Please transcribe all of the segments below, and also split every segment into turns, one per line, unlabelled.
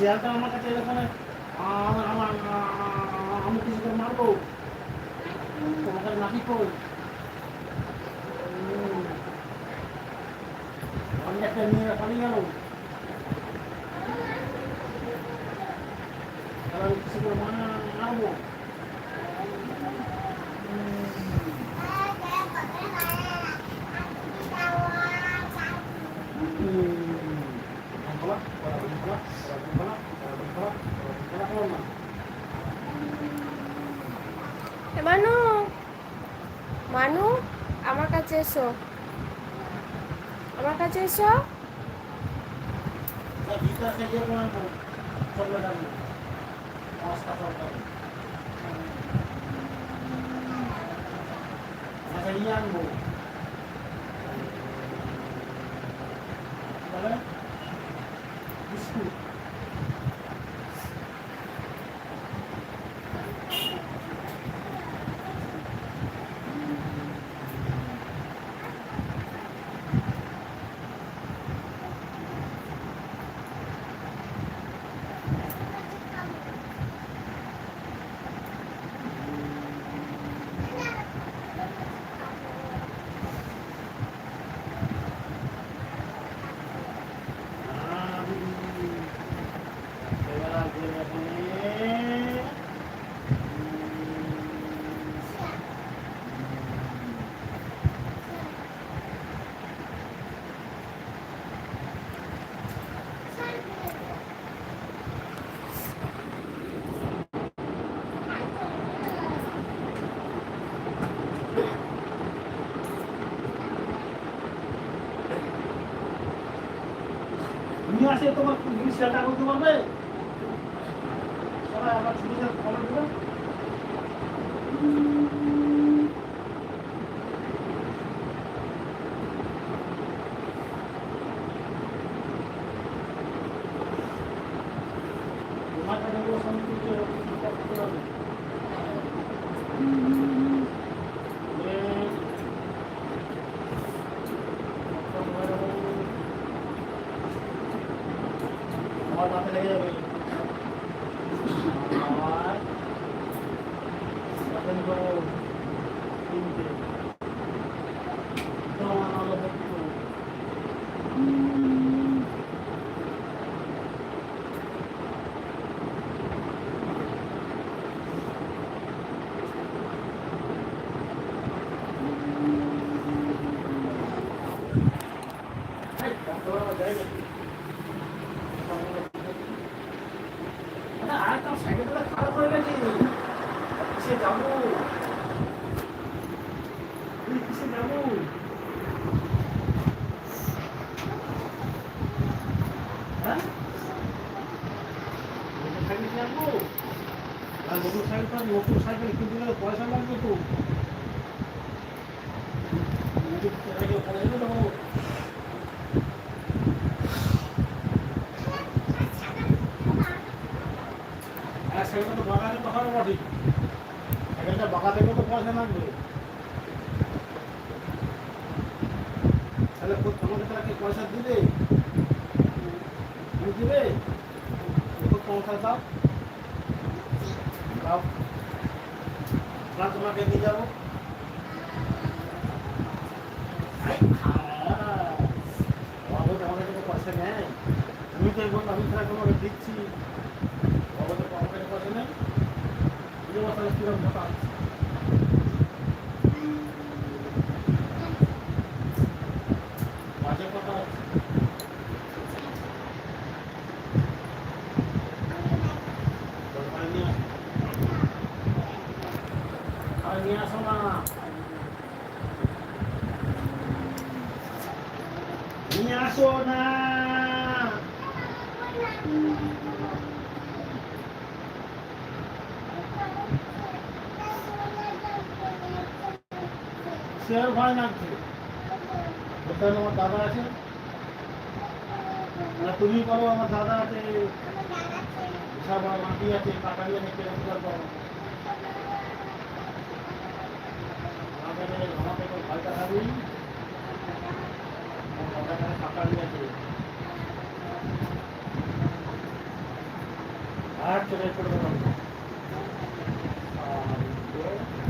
শিয়ালটা আমার কাছে এরকম আমার আমার আমি কিছু করে মারবো তোমার কাছে নাকি কই উম, আমি একটা নিয়ে পালিয়ে গেল তাহলে আমি কিছু করে মানা মারবো
এ মানু মানু আমার কাছে এসো আমার কাছে এসো
আনব তুমি আসে তোমার জিনিস সেটা করতে পারবে? সবাই আমার ছুটিতে খবর দেবেন তোমার কাছে কোনো Yeah. কিসে যাব? কিসে যাব? মোটরসাইকেল কিনে আনব? আর কিনতে গেলে পয়সা লাগবে তো যাবে তো বাগানে তো হবে বটে সেখানটা বাগা থেকেও তো পয়সা লাগবে পয়সা দিবে? দিবে? খোদ দাও। দাও। তোমাকে নিয়ে যাব। পয়সা নেই। তুমি তো বল আমি তারা তোমাকে দিচ্ছি। বাবু তো আমার পয়সা নেই। এই অবস্থায় কীরকম কথা আছে বাজে কথা আছে দরকার নিয়ে আসো। আর নিয়ে আসো না নিয়ে আসো না শেয়ার ভয় লাগছে ওখানে আমার দাদা আছে? না তুমি করো আমার দাদা আছে মাটি আছে কাটারি আছে কেরম করব আমাদের আমাকে তো ভয় আমার কাটারি আছে। বাবা মা
এমনু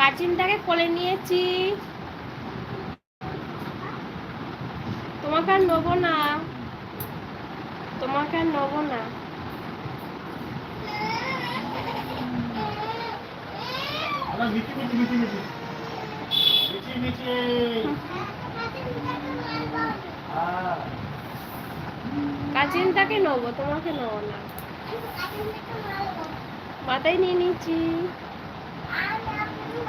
কাচিনটাকে কোলে নিয়েছি। তোমাকে আর নেব না। তোমাকে আর নেব না। কাচিনটাকে নেব তোমাকে নেব না। মাথায় নিয়ে নিচ্ছি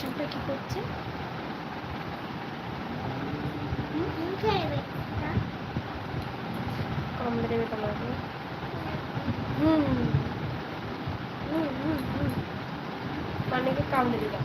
কচ্ছপটা কি করছে? কামড়ে দেবে তোমাকে হুম হুম। হুম হুম মানেকে কামড়ে দিলাম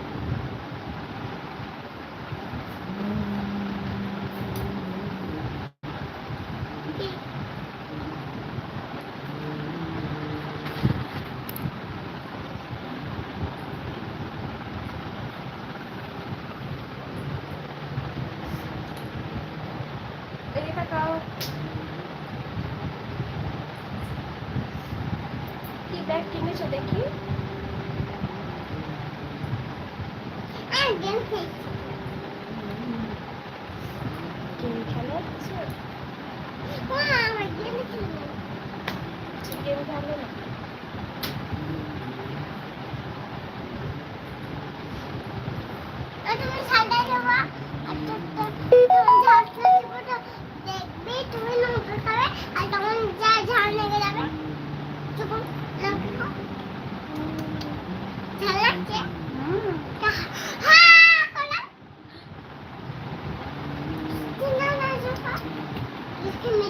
তাকাও কি ব্যাগ কিনেছো দেখি?
গেম
খেলা হচ্ছে?
গেম
খেলো না।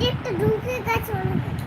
गिफ्ट दूसरे का छोड़